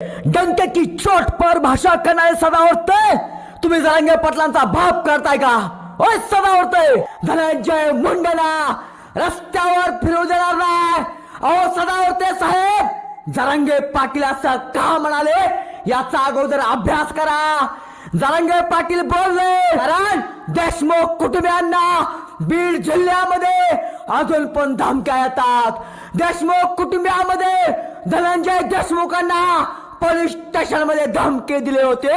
डंकेची चोट पर भाषा करणारे सदावर्ते तुम्ही जरांगे पाटलांचा बाप करताय का? होय सदावर्ते धनंजय मुंडेला रस्त्यावर फिरू देणार नाही. अहो सदावर्ते साहेब. जरांगे पाटील असं का म्हणाले? याचा अगोदर अभ्यास करा. जरांगे पाटील बोलले कारण देशमुख कुटुंबियांना बीड जिल्ह्यामध्ये अजून पण धमक्या येतात. देशमुख कुटुंबियामध्ये धनंजय देशमुखांना पोलीस स्टेशनमध्ये धमके दिले होते.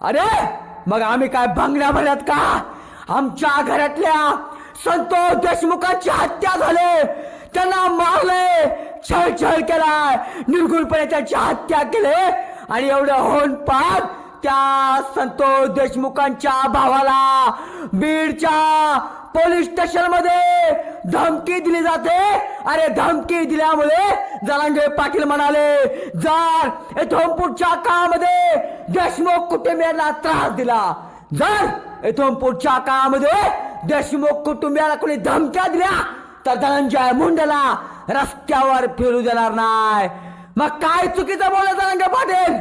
अरे मग आम्ही काय बंगल्या भरत का? आमच्या घरातल्या संतोष देशमुखांची हत्या झाले. त्यांना मारले छळ छळ केलाय. निर्गुणपणे त्यांची हत्या केले. आणि एवढं होऊन पाहत त्या संतोष देशमुखांच्या भावाला बीडच्या पोलीस स्टेशनमध्ये धमकी दिली जाते. अरे धमकी दिल्यामुळे जलांजय पाटील म्हणाले जर इथोमपूरच्या काळामध्ये देशमुख कुटुंबियांना त्रास दिला. जर इथोमपूरच्या काळामध्ये देशमुख कुटुंबियाला कोणी धमक्या दिल्या तर धनंजय मुंडेला रस्त्यावर फिरू देणार नाही. मग काय चुकीचं बोलले धनंजय पाटील?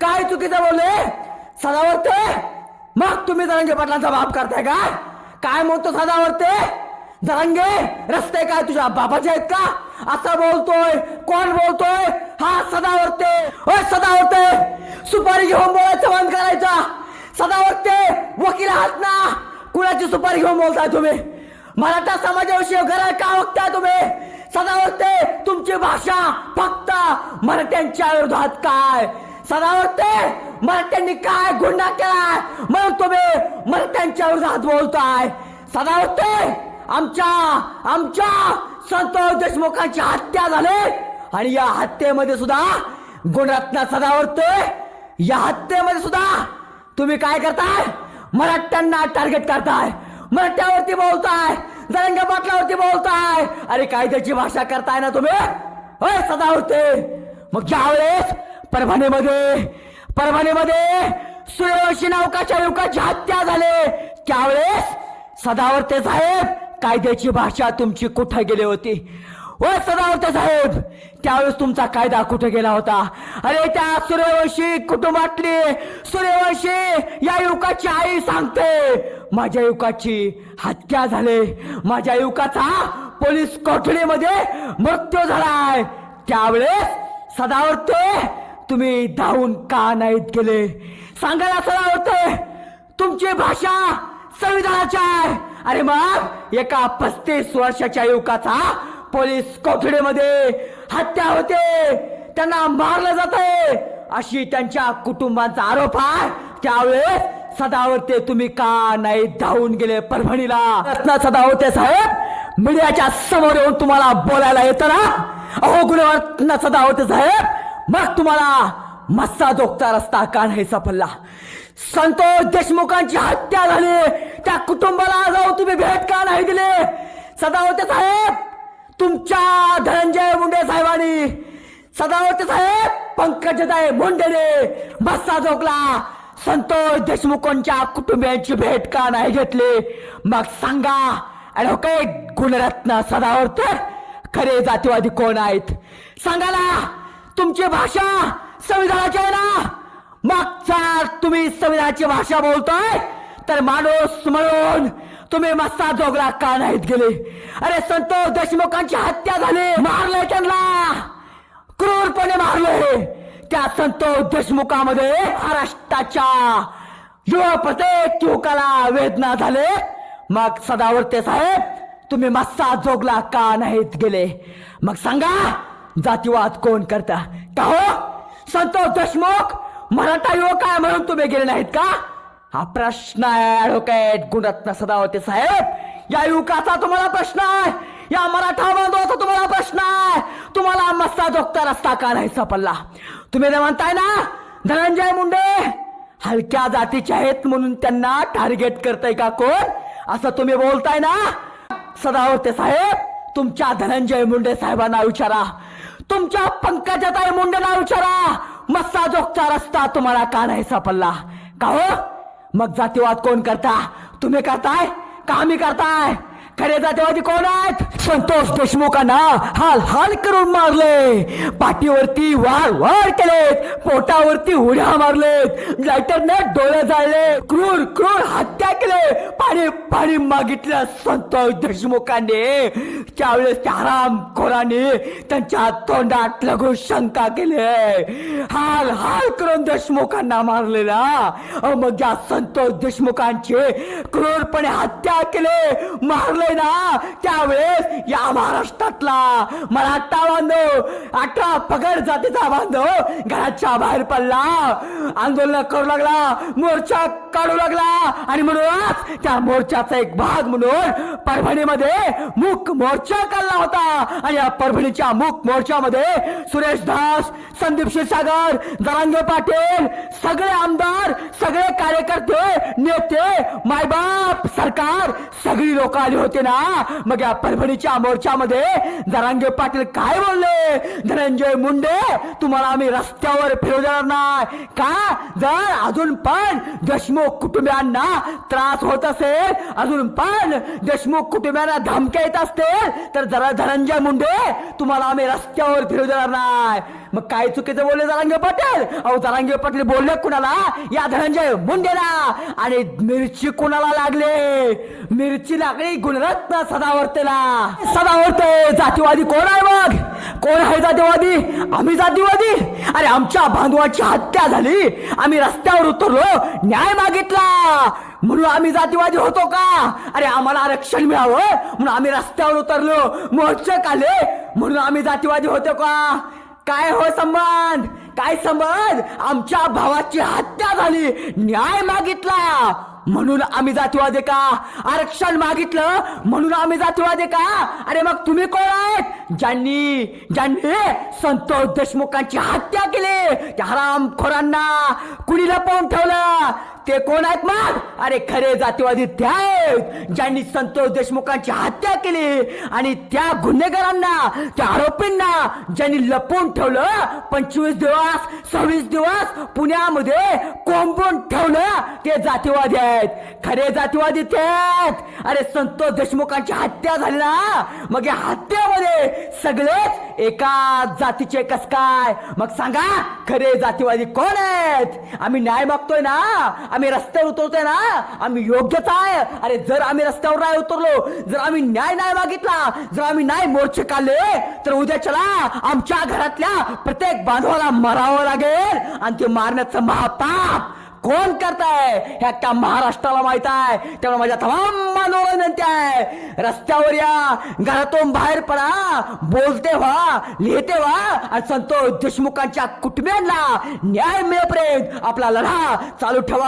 काय चुकीचं बोलले? सदावर्ते मग तुम्ही धनंजय पाटलांचा बाप करताय का? काय म्हणतो सदावरते? जरांगे रस्ते काय तुझ्या बाबाचे आहेत का? असा बोलतोय कोण बोलतोय? हा सदावरते. होय सदावरते सुपारी घेऊन बोलायचं बंद करायचा. सदावरते वकील आहात ना? कुणाची सुपारी घेऊन बोलताय तुम्ही? मराठा समाजाविषयी घरा का वागताय तुम्ही? सदावरते तुमची भाषा फक्त मराठ्यांच्या विरोधात काय? सदावर्ते मराठ्यांनी काय गुन्हा केलाय? म्हणून तुम्ही मराठ्यांच्या विरोधात बोलताय. सदावरते आमच्या आमच्या संतोष देशमुखांची हत्या झाली. आणि या हत्येमध्ये सुद्धा गुणरत्न सदावरते या हत्येमध्ये सुद्धा तुम्ही काय करताय? मराठ्यांना टार्गेट करताय. मराठ्यावरती बोलताय. जरंग पाटलावरती बोलताय. अरे कायद्याची भाषा करताय ना तुम्ही? होय सदावर्ते मग ज्यावेळेस परभणीमध्ये परभणीमध्ये सूर्यवंशी नावकाच्या युवकाची हत्या झाले. त्यावेळेस सदावर्ते साहेब कायद्याची भाषा तुमची कुठे गेली होती? ओ सदावर्ते साहेब त्यावेळेस तुमचा कायदा कुठे गेला होता? अरे त्या सूर्यवंशी कुटुंबातली सूर्यवंशी या युवकाची आई सांगते माझ्या युवकाची हत्या झाले. माझ्या युवकाचा पोलीस कोठडीमध्ये मृत्यू झालाय. त्यावेळेस सदावर्ते तुम्ही धावून का नाहीत गेले? सांगायला सदावर्ते तुमची भाषा संविधानाची आहे. अरे मग एका पस्तीस वर्षाच्या युवकाचा पोलीस कोठडीमध्ये हत्या होते. त्यांना मारलं जाते अशी त्यांच्या कुटुंबांचा आरोप आहे. त्यावेळेस सदावते तुम्ही का नाही धावून गेले परभणीला? रत्न सदावते साहेब मीडियाच्या समोर येऊन तुम्हाला बोलायला येतं ना? अहो गुणवत्न सदावते साहेब मग तुम्हाला मस्सा जोगता रस्ता का नाही सापडला संतोष देशमुखांची हत्या झाली. त्या कुटुंबाला जाऊ तुम्ही भेट का नाही दिले? सदावते साहेब तुमच्या धनंजय मुंडे साहेबांनी सदावते साहेब पंकजदाय मुंडेने मस्सा जोगला संतोष देशमुखांच्या कुटुंबियांची भेट का नाही घेतली? मग सांगा ऍडव्होकेट गुणरत्न सदावर्ते खरे जातीवादी कोण आहेत? सांगाला तुमची भाषा संविधानाची आहे ना? मग तुम्ही संविधानाची भाषा बोलताय तर माणूस म्हणून तुम्ही मस्ता जोगला का नाहीत गेले? अरे संतोष देशमुखांची हत्या झाली मारले त्यांना. क्रूरपणे मारले त्या संतोष देशमुखामध्ये महाराष्ट्राच्या युवा प्रत्येक युवकाला वेदना झाले. मग सदावर्ते साहेब तुम्ही मस्सा जोगला का नाहीत गेले? मग सांगा जातीवाद कोण करता? का हो? संतोष देशमुख मराठा युवक आहे म्हणून तुम्ही गेले नाहीत का? हा प्रश्न आहे ॲडव्होकेट गुणरत्न सदावते साहेब. या युवकाचा तुम्हाला प्रश्न आहे या मराठा बांधवाचा तुम्हाला प्रश्न आहे. तुम्हाला मस्ता जोगता रस्ता का नाही सापडला? तुम्ही ते म्हणताय ना धनंजय मुंडे हलक्या जातीचे आहेत म्हणून त्यांना टार्गेट करताय का कोण? असं तुम्ही बोलताय ना? सदावर्ते साहेब तुमच्या धनंजय मुंडे साहेबांना विचारा. तुमच्या पंकजाताई मुंडेला विचारा. मस्सा जोगचा रस्ता तुम्हाला का नाही सापडला? का हो? मग जातीवाद कोण करता? तुम्ही करताय? का आम्ही करताय? खरे जातीवादी कोण आहेत? संतोष देशमुखांना हाल हाल करून मारले. पाठीवरती वार वार केलेत. पोटावरती उड्या मारलेत. लायटरने डोळे जाळले. क्रूर क्रूर हत्या केले. पाणी पाणी मागितल्या संतोष देशमुखांनी. त्यावेळेस त्या हरामखोरांनी त्यांच्या तोंडात लघु शंका केले. हाल हाल करून देशमुखांना मारलेला. मग या संतोष देशमुखांचे क्रूरपणे हत्या केले मारले ना? त्यावेळेस या महाराष्ट्रातला मराठा बांधव अठरा पगड जातीचा बांधव घराच्या बाहेर पडला. आंदोलन करू लागला मोर्चा काढू लागला. आणि म्हणूनच त्या मोर्चाचा एक भाग म्हणून परभणीमध्ये मूक मोर्चा काढला होता. आणि या परभणीच्या मूक मोर्चामध्ये सुरेश दास संदीप क्षीरसागर जरांगे पाटील सगळे आमदार सगळे कार्यकर्ते नेते मायबाप सरकार सगळी लोक आली होती. ना? मग या परभणीच्या मोर्चामध्ये जरांगे पाटील काय बोलले? धनंजय मुंडे तुम्हाला आम्ही रस्त्यावर फिरू देणार नाही. का? जर अजून पण देशमुख कुटुंबियांना त्रास होत असेल अजून पण देशमुख कुटुंबियांना धमक्या येत असतील तर जरा धनंजय मुंडे तुम्हाला आम्ही रस्त्यावर फिरू देणार नाही. मग काय चुकीचं बोलले जरांगे पाटील? अहो जरांगे पाटील बोलले कुणाला? या धनंजय मुंडेला. आणि मिरची कुणाला लागले? मिरची लागली गुणरत्न सदावर्तेला. सदावर्ते जातीवादी कोण आहे मग? कोण आहे जातीवादी? आम्ही जातीवादी? अरे आमच्या बांधवाची हत्या झाली. आम्ही रस्त्यावर उतरलो. न्याय मागितला. म्हणून आम्ही जातीवादी होतो का? अरे आम्हाला आरक्षण मिळावं. म्हणून आम्ही रस्त्यावर उतरलो. मोर्चे काले म्हणून आम्ही जातीवादी होतो का? काय हो संबंध? काय संबंध? आमच्या भावाची हत्या झाली. न्याय मागितला. म्हणून आम्ही जातीवादी का? आरक्षण मागितलं म्हणून आम्ही जातीवादी का? अरे मग तुम्ही कोण आहेत? ज्यांनी ज्यांनी संतोष देशमुखांची हत्या केली त्या हरामखोरांना कुणी लपवून ठेवलं? ते कोण आहेत मग? अरे खरे जातीवादी ते आहेत ज्यांनी संतोष देशमुखांची हत्या केली आणि त्या गुन्हेगारांना त्या आरोपींना ज्यांनी लपवून ठेवलं पंचवीस दिवस सव्वीस दिवस पुण्यामध्ये कोंबून ठेवलं. ते जातीवादी आहेत. खरे जातीवादी ते आहेत अरे संतोष देशमुखांची हत्या झाली ना? मग या हत्येमध्ये सगळेच एका जातीचे कस काय? मग सांगा खरे जातीवादी कोण आहेत? आम्ही न्याय मागतोय ना? आम्ही रस्त्यावर उतरतोय ना? आम्ही योग्यच आहे. अरे जर आम्ही रस्त्यावर नाही उतरलो जर आम्ही न्याय नाही मागितला जर आम्ही नाही मोर्चे काढले तर उद्या चला आमच्या घरातल्या प्रत्येक बांधवाला मारावं लागेल आणि ते मारण्याचं महापाप. कोण करताय? ह्या त्या महाराष्ट्राला माहीत आहे. त्यामुळे माझ्या तमाम बांधवाला विनंती आहे. रस्त्यावर या घरातून बाहेर पडा. बोलते व्हा लिहिते व्हा. आणि संतोष देशमुखांच्या कुटुंबियांना न्याय मिळेपर्यंत आपला लढा चालू ठेवा.